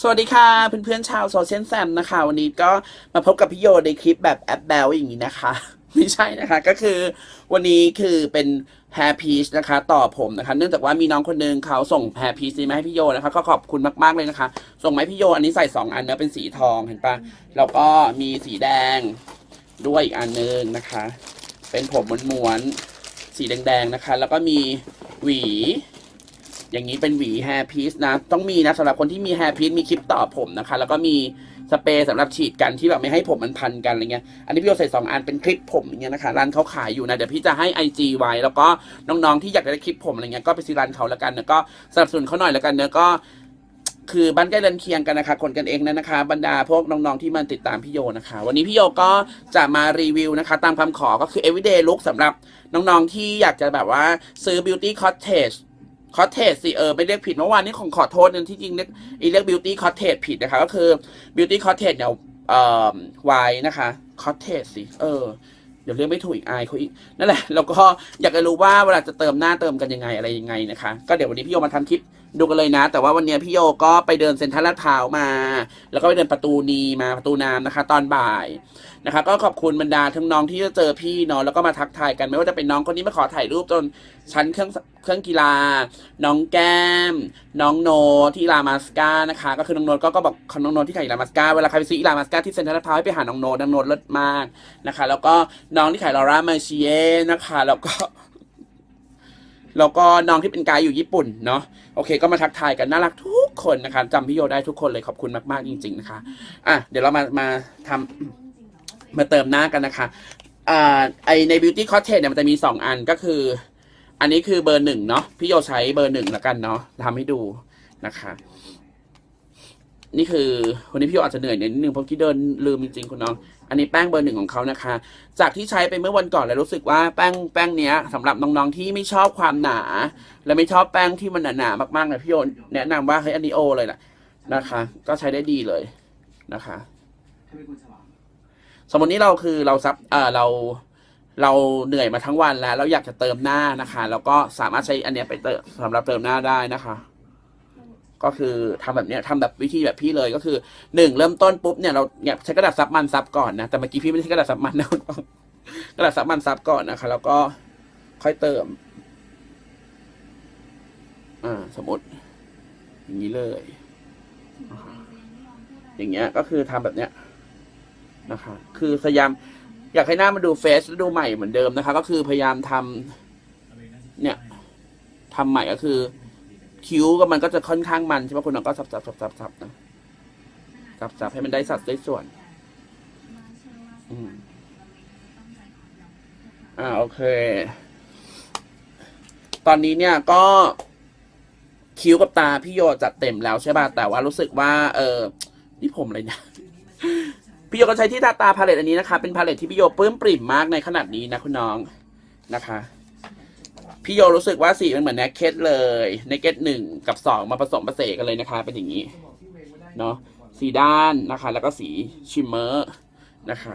สวัสดีค่ะเพื่อนๆชาวโซเชียลแซมนะคะ วันนี้ก็มาพบกับพี่โยในคลิปแบบแอปแบลอย่างนี้นะคะไม่ใช่นะคะก็คือวันนี้คือเป็นแฮร์พีชนะคะ ต่อผมนะคะ เนื่องจากว่ามีน้องคนนึงเขาส่งแฮร์พีชนี้มาให้พี่โยนะคะก็ขอบคุณมากๆเลยนะคะ ส่งมาให้พี่โยอันนี้ใส่สองอันเนื้อะเป็นสีทองเห็นปะแล้วก็มีสีแดงด้วยอีกอันนึงนะคะ เป็นผมม้วนๆสีแดงๆนะคะ แล้วก็มีหวี อย่างนี้เป็นหวีแฮร์พีซนะ ต้องมีนะสำหรับคนที่มีแฮร์พีซมีคลิปต่อผมนะคะ แล้วก็มีสเปรย์สำหรับฉีดกันที่แบบไม่ให้ผมมันพันกันอะไรเงี้ย อันนี้พี่โยใส่สองอันเป็นคลิปผมอย่างเงี้ยนะคะ ร้านเขาขายอยู่นะ เดี๋ยวพี่จะให้ IG ไว้ แล้วก็น้องๆที่อยากได้คลิปผมอะไรเงี้ย ก็ไปซื้อร้านเขาแล้วกันแล้วก็สนับสนุนเขาหน่อยแล้วกันเนอะก็คือบ้านใกล้เรือนเคียงกันนะคะคนกันเองนะนะคะ บรรดาพวกน้องๆที่มาติดตามพี่โยนะคะ วันนี้พี่โยก็จะมารีวิวนะคะ ตามคำขอก็คือ everyday look สำหรับน้องๆที่อยากจะแบบว่าซื้อ beauty cottage คอเทสสิเออไม่เรียกผิดเมื่อวานนี้ของขอโทษนึงที่จริงเรียกอีเรียกบิวตี้คอเทสผิดนะคะ ก็คือบิวตี้คอเทสเนี่ยเอ่อไวนะคะคอเทสสิเออเดี๋ยวเรียกไม่ถูกอีกอายเขาอีกนั่นแหละแล้วก็อยากจะรู้ว่าเวลาจะเติมหน้าเติมกันยังไงอะไรยังไงนะคะ ก็เดี๋ยววันนี้พี่โยมาทำคลิป ดูกันเลยนะ แต่ว่าวันนี้พี่โยก็ไปเดินเซ็นทรัลลาดพร้าวมา แล้วก็ไปเดินประตูนีมาประตูน้ำนะคะ ตอนบ่ายนะคะ ก็ขอบคุณบรรดาทั้งน้องที่จะเจอพี่เนาะแล้วก็มาทักทายกันไม่ว่าจะเป็นน้องคนนี้มาขอถ่ายรูปจนชั้นเครื่องเครื่องกีฬา น้องแก้ม น้องโนที่ลามาสกานะคะ ก็คือน้องโนก็ก็บอกน้องโนที่ขายลามาสกาเวลาใครไปซื้อลามาสกาที่เซ็นทรัลลาดพร้าวให้ไปหาน้องโนน้องโนเลิศมากนะคะ แล้วก็น้องที่ขายลอร่ามาเชียนะคะ แล้วก็ แล้วก็น้องที่เป็นไกด์อยู่ญี่ปุ่นเนาะโอเค ก็มาทักทายกันน่ารักทุกคนนะคะจำพี่โยได้ทุกคนเลยขอบคุณมากๆจริง ๆนะคะอะเดี๋ยวเรามามาทำมาเติมหน้ากันนะคะอ่าไอใน beauty cottage เนี่ยมันจะมีสองอันก็คือ อันนี้คือเบอร์หนึ่งเนาะพี่โยใช้เบอร์หนึ่งแล้วกันเนาะทำให้ดูนะคะ นี่คือวันนี้พี่โยอาจจะเหนื่อยนิดนึงเพราะที่เดินลืมจริงๆคุณน้อง อันนี้แป้งเบอร์หนึ่งของเขานะคะ จากที่ใช้ไปเมื่อวันก่อนแล้วรู้สึกว่าแป้งแป้งเนี้ยสำหรับน้องๆที่ไม่ชอบความหนา และไม่ชอบแป้งที่มันหนาๆมากๆเลยพี่โยแนะนำว่าเฮ้ยอันนี้โอเลยแหละนะคะ ก็ใช้ได้ดีเลยนะคะ สมมตินี้เราคือเราซับเออเราเราเหนื่อยมาทั้งวันแล้ว เราอยากจะเติมหน้านะคะ แล้วก็สามารถใช้อันเนี้ยไปเติมสำหรับเติมหน้าได้นะคะ ก็คือทำแบบเนี้ยทำแบบวิธีแบบพี่เลยก็คือหนึ่งเริ่มต้นปุ๊บเนี่ยเราเนี่ยใช้กระดาษซับมันซับก่อนนะแต่เมื่อกี้พี่ไม่ได้ใช้กระดาษซับมันนะกระดาษซับมันซับก่อนนะคะ แล้วก็ค่อยเติม อ่า สมมติอย่างนี้เลย อย่างเงี้ยก็คือทำแบบเนี้ยนะคะ คือพยายามอยากให้หน้ามันดูเฟสและดูใหม่เหมือนเดิมนะคะ ก็คือพยายามทำเนี่ยทำใหม่ก็คือ คิ้วก็มันก็จะค่อนข้างมันใช่ไหมคุณน้องก็สับสับสับสับสับนะสับสับให้มันได้สัดได้ส่วน อืมอ่าโอเค ตอนนี้เนี่ยก็คิ้วกับตาพี่โยจัดเต็มแล้วใช่ป่ะแต่ว่ารู้สึกว่า เออนี่ผมเลยเนี่ยพี่โยก็ใช้ที่ตาตาพาเลตอันนี้นะคะ เป็นพาเลตที่พี่โยปลื้มปริ่มมากในขนาดนี้นะคุณน้องนะคะ พี่โยรู้สึกว่าสีมันเหมือนแนคเก็ตเลยแนคเก็ตหนึ่งกับสองมาผสมผสานกันเลยนะคะ เป็นอย่างนี้เนาะสีด้านนะคะ แล้วก็สีชิมเมอร์นะคะ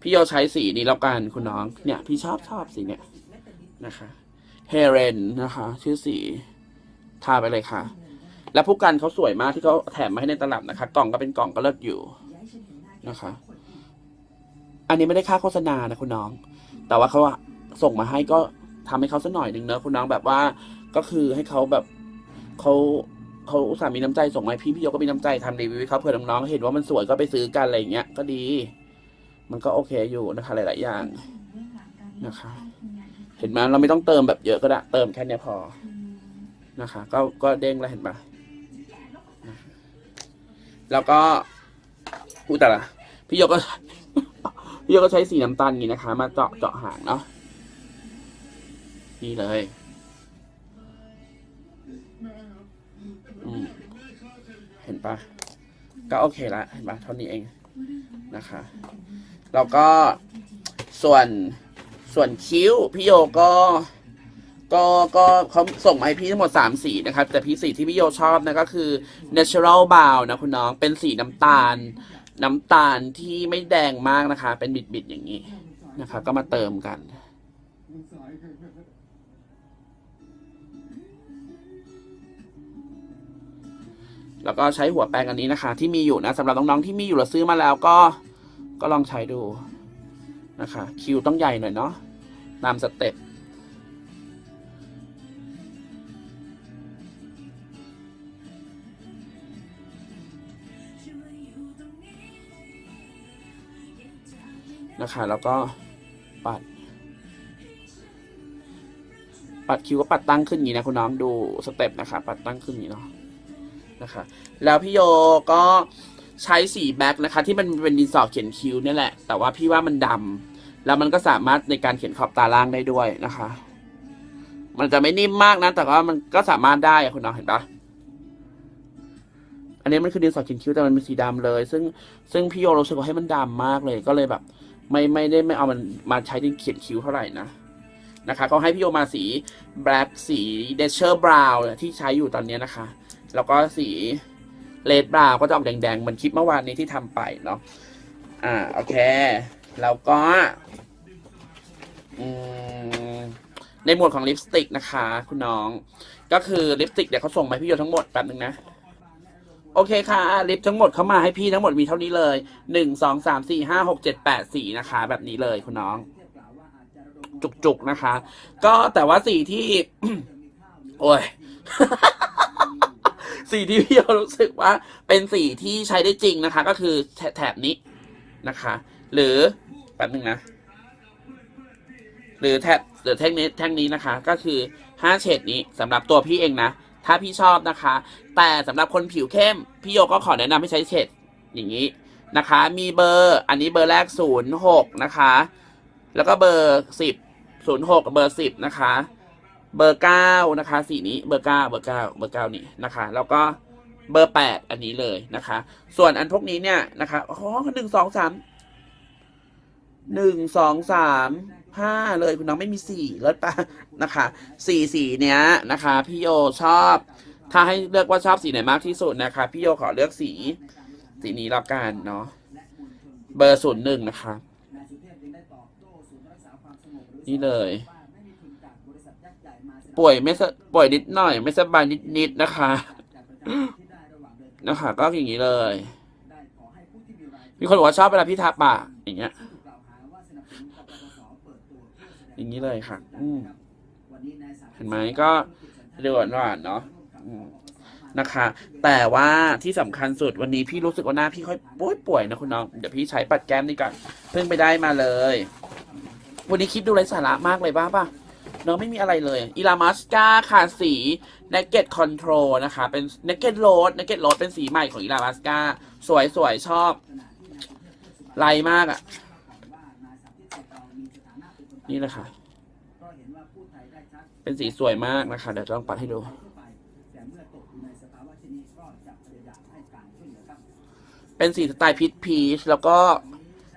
พี่โยใช้สีนี้แล้วกันคุณน้อง เนี่ย พี่ชอบชอบสีเนี่ยนะคะเฮเรนนะคะ ชื่อสีทาไปเลยค่ะ แล้วผู้กันเขาสวยมากที่เขาแถมมาให้ในตลับนะคะ กล่องก็เป็นกล่องก็เลิศอยู่นะคะ อันนี้ไม่ได้ค่าโฆษณานะคุณน้อง แต่ว่าเขาส่งมาให้ก็ ทำให้เขาสักหน่อยหนึ่งเนอะคุณน้องแบบว่า ก็คือให้เขาแบบเขาเขาอุตส่าห์มีน้ำใจส่งมาพี่พี่โยก็มีน้ำใจทำรีวิวให้เขาเผื่อน้องๆเห็นว่ามันสวยก็ไปซื้อกันอะไรอย่างเงี้ยก็ดี มันก็โอเคอยู่นะคะหลาย ๆ อย่างนะคะ เห็นไหมเราไม่ต้องเติมแบบเยอะก็ได้เติมแค่นี้พอนะคะ ก็ก็เด้งแล้วเห็นปะแล้วก็พูดแต่ละพี่โยก็พี่โยก็ใช้สีน้ำตาลนี้นะคะ มาเจาะเจาะหางเนาะ นี่เลยอืมเห็นปะก็โอเคละเห็นปะเท่านี้เองนะคะแล้วก็ส่วนส่วนคิ้วพี่โยก็ ก็ก็เขาส่งมาให้พี่ทั้งหมดสามสีนะครับ แต่พี่สีที่พี่โยชอบนะก็คือ natural brown นะคุณน้องเป็นสีน้ำตาล น้ำตาลที่ไม่แดงมากนะคะ เป็นบิดๆอย่างนี้นะคะก็มาเติมกัน แล้วก็ใช้หัวแปรงอันนี้นะคะ ที่มีอยู่นะสำหรับน้องๆที่มีอยู่แล้วซื้อมาแล้วก็ก็ลองใช้ดูนะคะ คิวต้องใหญ่หน่อยเนาะตามสเต็ปนะคะ แล้วก็ปัด ปัดคิวก็ปัดตั้งขึ้นอย่างนี้นะคุณน้องดูสเต็ปนะคะ ปัดตั้งขึ้นอย่างนี้เนาะ นะคะ แล้วพี่โยก็ใช้สีแบ็คนะคะ ที่มันเป็นดินสอเขียนคิ้วนี่แหละ แต่ว่าพี่ว่ามันดำแล้วมันก็สามารถในการเขียนขอบตาล่างได้ด้วยนะคะ มันจะไม่นิ่มมากนะ แต่ว่ามันก็สามารถได้คุณน้องเห็นปะอันนี้มันคือดินสอเขียนคิ้วแต่มันเป็นสีดำเลย ซึ่งซึ่งพี่โยรู้สึกว่าให้มันดำมากเลย ก็เลยแบบ ไม่ไม่ได้ไม่เอามันมาใช้ดินเขียนคิ้วเท่าไหร่นะนะคะก็ให้พี่โยมาสี black สี d e s h e r brown เนี่ยที่ใช้อยู่ตอนนี้นะคะ แล้วก็สี red brown ก็จะออกแดงๆเหมือนคลิปเมื่อวานนี้ที่ทำไปเนาะอ่าโอเค แล้วก็อืมในหมวดของลิปสติกนะคะ คุณน้อง ก็คือลิปสติกเดี๋ยวเขาส่งมาให้พี่โยทั้งหมดแป๊บนึงนะโอเคค่ะลิปทั้งหมดเขามาให้พี่ทั้งหมดมีเท่านี้เลยหนึ่งสองสามสี่ห้าหกเจ็ดแปดสีนะคะ แบบนี้เลยคุณน้อง จุกๆนะคะ ก็แต่ว่าสีที่ โอ้ย สีที่พี่รู้สึกว่าเป็นสีที่ใช้ได้จริงนะคะ ก็คือแถแถบนี้นะคะ หรือแป๊บนึงนะ หรือแถบหรือแท่งนี้แท่งนี้นะคะ ก็คือห้าเฉดนี้สำหรับตัวพี่เองนะ ถ้าพี่ชอบนะคะ แต่สำหรับคนผิวเข้ม พี่โยก็ขอแนะนำให้ใช้เฉดอย่างนี้นะคะ มีเบอร์ อันนี้เบอร์แรกศูนย์หกนะคะ แล้วก็เบอร์สิบศูนย์หกกับเบอร์สิบนะคะ เบอร์เก้านะคะสีนี้เบอร์เก้าเบอร์เก้าเบอร์เก้านี่นะคะ แล้วก็เบอร์แปดอันนี้เลยนะคะ ส่วนอันพวกนี้เนี่ยนะคะอ๋อหนึ่งสองสามหนึ่งสองสามห้าเลยคุณน้องไม่มีสี่เลิศปะนะคะสี่สีเนี้ยนะคะ พี่โยชอบ ถ้าให้เลือกว่าชอบสีไหนมากที่สุดนะคะ พี่โยขอเลือกสี สีนี้แล้วกันเนาะเบอร์ศูนย์หนึ่งนะคะ นี่เลย ป่วยไม่สป่วยนิดหน่อย ไม่สบายนิดนิดๆนะคะ นะคะ ก็อย่างนี้เลย มีคนบอกว่าชอบเวลาพี่ทาปากอย่างเงี้ย อย่างนี้เลยค่ะ อืมเห็นไหมก็เดือดหวานเนาะนะคะ แต่ว่าที่สำคัญสุดวันนี้พี่รู้สึกว่าหน้าพี่ค่อยป่วยป่วยๆนะคุณน้อง เดี๋ยวพี่ใช้ปัดแก้มนี่ก่อนเพิ่งไปได้มาเลย วันนี้คลิปดูไร้สาระมากเลยบ้าป่ะ เนาะไม่มีอะไรเลยอีลามัสกาค่ะสี Naked Control นะคะ เป็น Naked Road Naked Road เป็นสีใหม่ของอีลามัสกาสวยสวยชอบไลมากอะ่ะ นี่แหละค่ะ เป็นสีสวยมากนะคะ เดี๋ยวจะลองปัดให้ดูเป็นสีสไตล์พีชพีชแล้วก็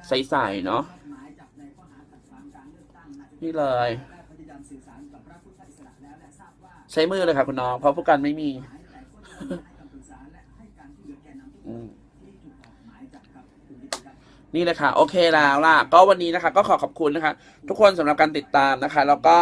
ใสๆเนาะนี่เลย ใช้มือเลยค่ะคุณน้อง เพราะผู้กันไม่มีอืมนี่เลยค่ะโอเคแล้วล่ะ ก็วันนี้นะคะ ก็ขอขอบคุณนะคะ ทุกคนสำหรับการติดตามนะคะ แล้วก็